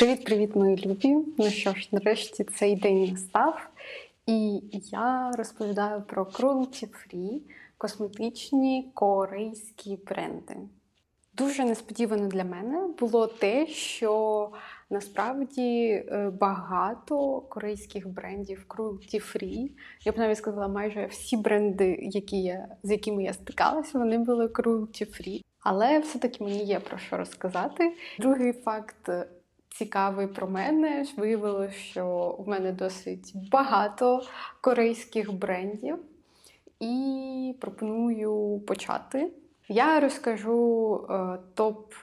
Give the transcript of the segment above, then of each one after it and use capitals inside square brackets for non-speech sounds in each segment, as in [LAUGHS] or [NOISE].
Привіт-привіт, мої любі! Ну що ж, нарешті цей день настав. І я розповідаю про cruelty free косметичні корейські бренди. Дуже несподівано для мене було те, що насправді е, багато корейських брендів cruelty free. Я б навіть сказала, майже всі бренди, які я, з якими я стикалася, вони були cruelty free. Але все-таки мені є про що розказати. Другий факт цікавий про мене. Виявилося, що в мене досить багато корейських брендів, і пропоную почати. Я розкажу е, топ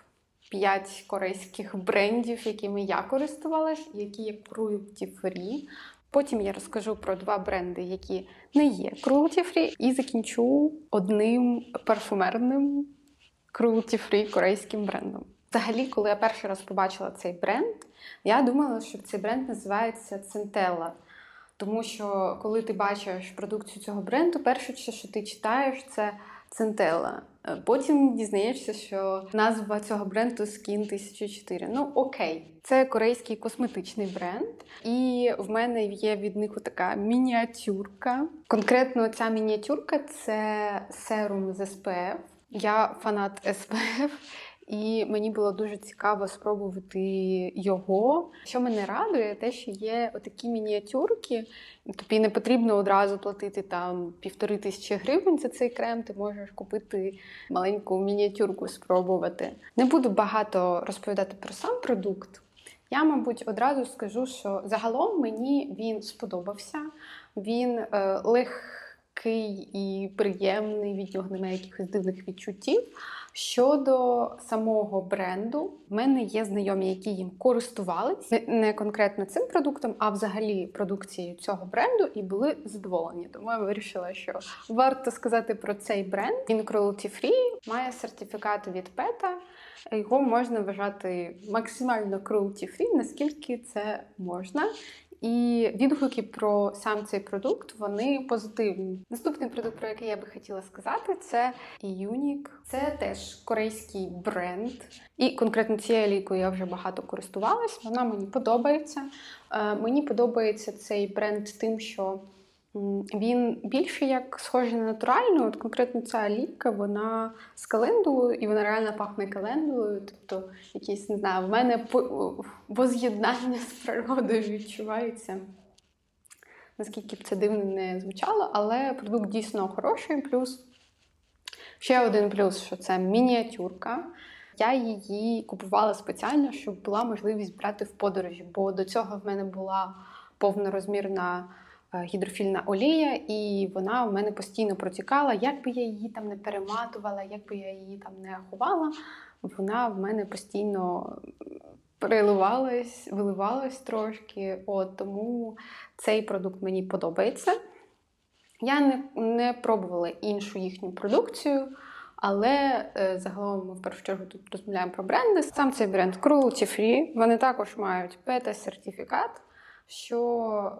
5 корейських брендів, якими я користувалась, які є cruelty free. Потім я розкажу про два бренди, які не є cruelty free, і закінчу одним парфумерним cruelty free корейським брендом. Взагалі, коли я перший раз побачила цей бренд, я думала, що цей бренд називається Centella. Тому що коли ти бачиш продукцію цього бренду, перше, що ти читаєш, це. Е, Потім дізнаєшся, що назва цього бренду Skin 1004. Ну окей, це корейський косметичний бренд, і в мене є від них така мініатюрка. Конкретно ця мініатюрка це серум з SPF. Я фанат SPF, і мені було дуже цікаво спробувати його. Що мене радує, те, що є отакі мініатюрки. Тобі не потрібно одразу платити там півтори тисячі гривень за цей крем. Ти можеш купити маленьку мініатюрку, спробувати. Не буду багато розповідати про сам продукт. Я, мабуть, одразу скажу, що загалом мені він сподобався. Він е, легкий і приємний, від нього немає якихось дивних відчуттів. Щодо самого бренду, в мене є знайомі, які їм користувались не- конкретно цим продуктом, а взагалі продукцією цього бренду і були задоволені. Тому я вирішила, що варто сказати про цей бренд. Він cruelty free, має сертифікат від PETA. Його можна вважати максимально cruelty free, наскільки це можна. І відгуки про сам цей продукт вони позитивні. Наступний продукт, про який я би хотіла сказати, це Unique. Це теж корейський бренд. І конкретно цією лікою я вже багато користувалась. Вона мені подобається. Е, Мені подобається цей бренд тим, що він більше як схожий на натуральну. От конкретно ця ліка, вона з календулою, і вона реально пахне календулою. Тобто, якісь, не знаю, в мене воз'єднання з природою відчувається. Наскільки б це дивно не звучало, але продукт дійсно хороший. Плюс ще один плюс, що це мініатюрка. Я її купувала спеціально, щоб була можливість брати в подорожі, бо до цього в мене була повнорозмірна гідрофільна олія, і вона в мене постійно протікала. Як би я її там не перематувала, як би я її там не ховала, вона в мене постійно переливалась, виливалась трошки. От, тому цей продукт мені подобається. Я не, не пробувала іншу їхню продукцію, але е, загалом ми в першу чергу тут розмовляємо про бренди. Сам цей бренд Cruelty Free. Вони також мають PETA-сертифікат, що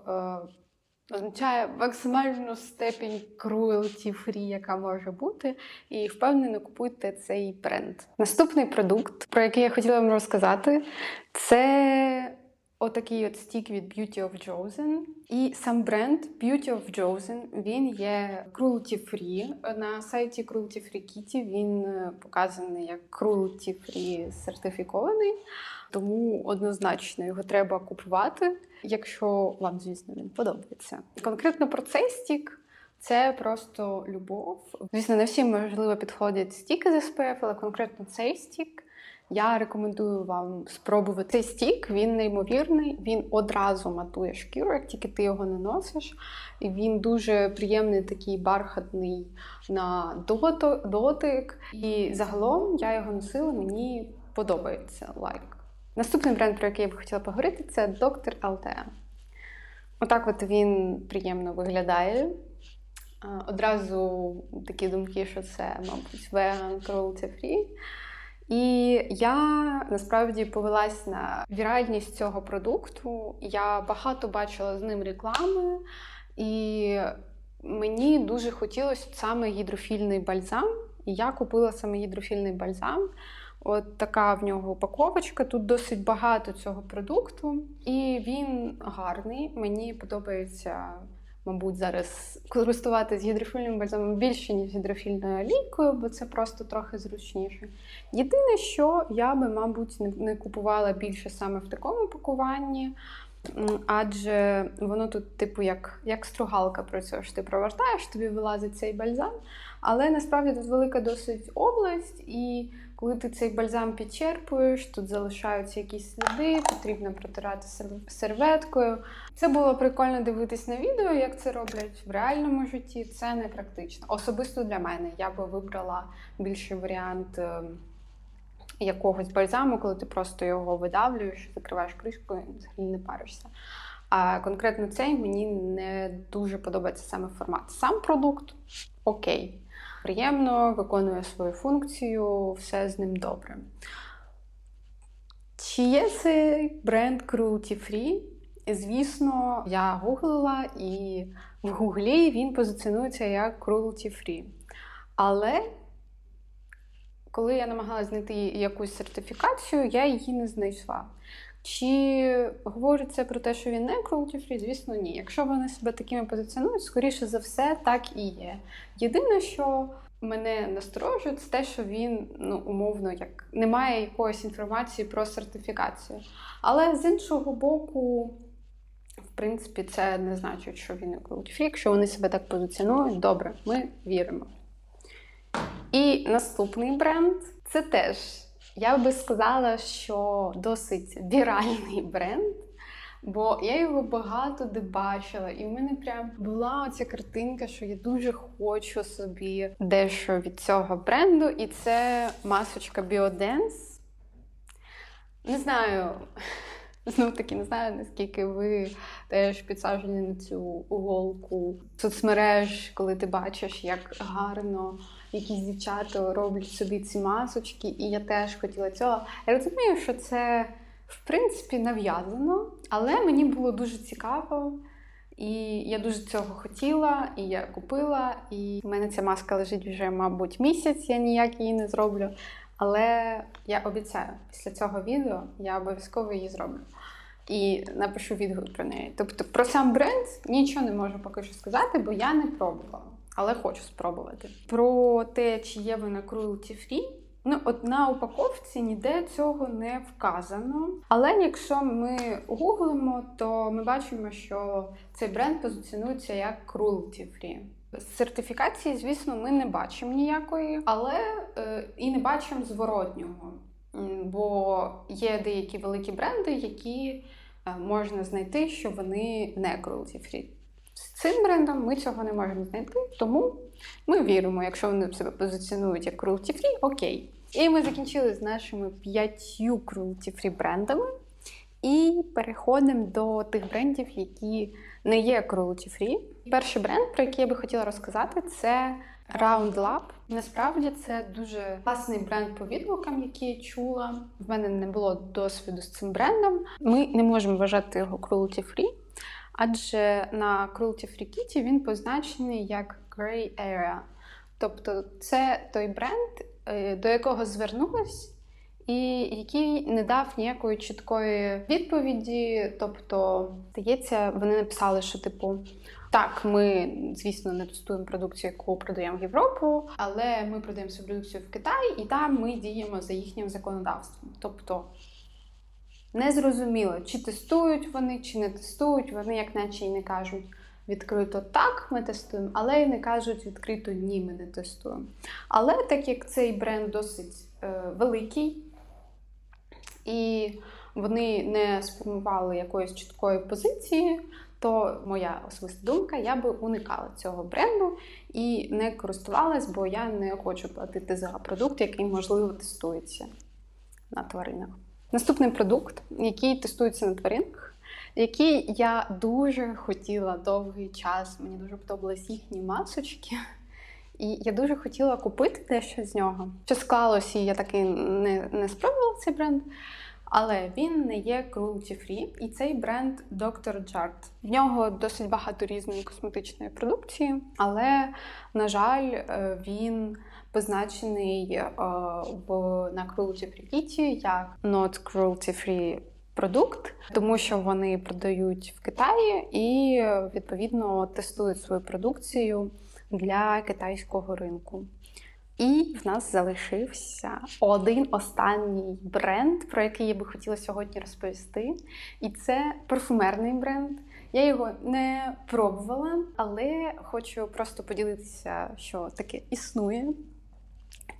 е, означає максимальну степінь cruelty free, яка може бути. І впевнено купуйте цей бренд. Наступний продукт, про який я хотіла вам розказати, це отакий от стік від Beauty of Josen. І сам бренд Beauty of Josen, він є cruelty free. На сайті Cruelty Free Kitty він е, показаний як cruelty free сертифікований. Тому однозначно його треба купувати, якщо вам, звісно, він подобається. Конкретно про цей стік. Це просто любов. Звісно, не всім можливо підходять стіки з SPF, але конкретно цей стік. Я рекомендую вам спробувати цей стік. Він неймовірний, він одразу матує шкіру, як тільки ти його не носиш. І він дуже приємний, такий бархатний на дотик. І загалом я його носила, мені подобається лайк. Наступний бренд, про який я б хотіла поговорити, це Dr. LTM. Отак от він приємно виглядає. Одразу такі думки, що це, мабуть, веган, cruelty free. І я насправді повелась на віральність цього продукту. Я багато бачила з ним реклами, і мені дуже хотілося саме гідрофільний бальзам. І я купила саме гідрофільний бальзам. От така в нього упаковочка. Тут досить багато цього продукту, і він гарний. Мені подобається, мабуть, зараз користуватися гідрофільним бальзамом більше, ніж гідрофільною олійкою, бо це просто трохи зручніше. Єдине, що я би, мабуть, не купувала більше саме в такому пакуванні. Адже воно тут, типу, як, як стругалка працюєш. Ти провертаєш, тобі вилазить цей бальзам. Але насправді тут велика досить область, і коли ти цей бальзам підчерпуєш, тут залишаються якісь сліди, потрібно протирати серветкою. Це було прикольно дивитись на відео, як це роблять в реальному житті. Це не практично. Особисто для мене я би вибрала більший варіант. ем, Якогось бальзаму, коли ти просто його видавлюєш, закриваєш кришкою і взагалі не паришся. А конкретно цей мені не дуже подобається саме формат. Сам продукт окей, приємно, виконує свою функцію, все з ним добре. Чи є цей бренд Cruelty Free? Звісно, я гуглила, і в гуглі він позиціонується як Cruelty Free. Але коли я намагалася знайти якусь сертифікацію, я її не знайшла. Чи говорить це про те, що він не cruelty free? Звісно, ні. Якщо вони себе такими позиціонують, скоріше за все, так і є. Єдине, що мене насторожує, це те, що він ну умовно як немає якоїсь інформації про сертифікацію. Але з іншого боку, в принципі, це не значить, що він не cruelty free. Якщо вони себе так позиціонують, добре, ми віримо. І наступний бренд це теж, я би сказала, що досить віральний бренд. Бо я його багато де бачила, і в мене прям була оця картинка, що я дуже хочу собі дещо від цього бренду, і це масочка Biodance. Не знаю, [LAUGHS] знов таки не знаю, наскільки ви теж підсаджені на цю голку соцмереж, коли ти бачиш, як гарно якісь дівчата роблять собі ці масочки, і я теж хотіла цього. Я розумію, що це в принципі нав'язано, але мені було дуже цікаво. І я дуже цього хотіла, і я купила. І в мене ця маска лежить вже, мабуть, місяць, я ніяк її не зроблю. Але я обіцяю, після цього відео я обов'язково її зроблю. І напишу відгук про неї. Тобто про сам бренд нічого не можу поки що сказати, бо я не пробувала, але хочу спробувати. Про те, чи є вона cruelty free, Ну, от на упаковці ніде цього не вказано. Але якщо ми гуглимо, то ми бачимо, що цей бренд позиціонується як cruelty free. Сертифікації, звісно, ми не бачимо ніякої, але е, і не бачимо зворотнього. Бо є деякі великі бренди, які е, можна знайти, що вони не cruelty free. З цим брендом ми цього не можемо знайти, тому ми віримо, якщо вони себе позиціонують як cruelty free, окей. І ми закінчили з нашими п'ятью cruelty free брендами. І переходимо до тих брендів, які не є cruelty free. Перший бренд, про який я би хотіла розказати, це Round Lab. Насправді це дуже класний бренд по відгукам, який я чула. В мене не було досвіду з цим брендом. Ми не можемо вважати його cruelty free, адже на cruelty free кіті він позначений як Grey Area. Тобто, це той бренд, е, до якого звернулась, і який не дав ніякої чіткої відповіді. Тобто, здається, вони написали, що типу. Так, ми, звісно, не тестуємо продукцію, яку продаємо в Європу, але ми продаємо свою продукцію в Китай, і там ми діємо за їхнім законодавством. Тобто не зрозуміло, чи тестують вони, чи не тестують. Вони, як наче й не кажуть відкрито так, ми тестуємо, але й не кажуть відкрито ні, ми не тестуємо. Але так як цей бренд досить е, великий, і вони не сформували якоїсь чіткої позиції, то моя особиста думка, я би уникала цього бренду і не користувалась, бо я не хочу платити за продукт, який можливо тестується на тваринах. Наступний продукт, який тестується на тваринах, який я дуже хотіла довгий час. Мені дуже подобались їхні масочки. І я дуже хотіла купити дещо з нього. Що склалося, і я таки не, не спробувала цей бренд. Але він не є cruelty free, і цей бренд Dr. Jart. В нього досить багато різної косметичної продукції, але, на жаль, е, він позначений е, в на cruelty free kit як not cruelty free продукт, тому що вони продають в Китаї і відповідно тестують свою продукцію для китайського ринку. І в нас залишився один останній бренд, про який я би хотіла сьогодні розповісти. І це парфумерний бренд. Я його не пробувала, але хочу просто поділитися, що таке існує.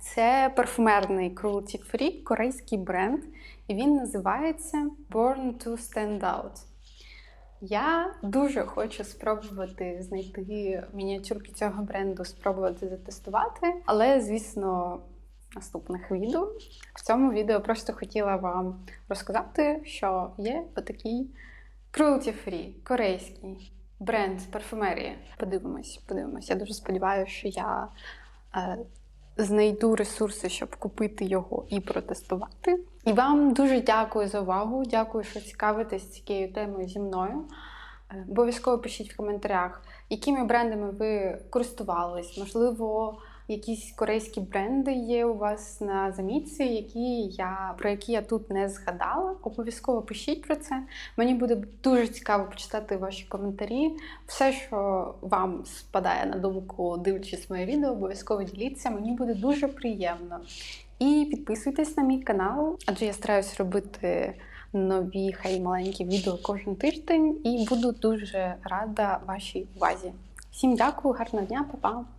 Це парфумерний cruelty free корейський бренд, і він називається Born to Stand Out. Я дуже хочу спробувати знайти мініатюрки цього бренду, спробувати затестувати, але, звісно, наступних відео. В цьому відео просто хотіла вам розказати, що є отакий cruelty free корейський бренд парфумерії. Подивимось, подивимось. Я дуже сподіваюся, що я е, знайду ресурси, щоб купити його і протестувати. І вам дуже дякую за увагу. Дякую, що цікавитесь цією темою зі мною. Е, Обов'язково пишіть в коментарях, якими брендами ви користувались. Можливо, якісь корейські бренди є у вас на замітці, які я, про які я тут не згадала. Обов'язково пишіть про це. Мені буде дуже цікаво почитати ваші коментарі. Все, що вам спадає на думку, дивлячись моє відео, обов'язково діліться. Мені буде дуже приємно. І підписуйтесь на мій канал, адже я стараюсь робити нові хай маленькі відео кожен тиждень і буду дуже рада вашій увазі. Всім дякую, гарного дня, па-па!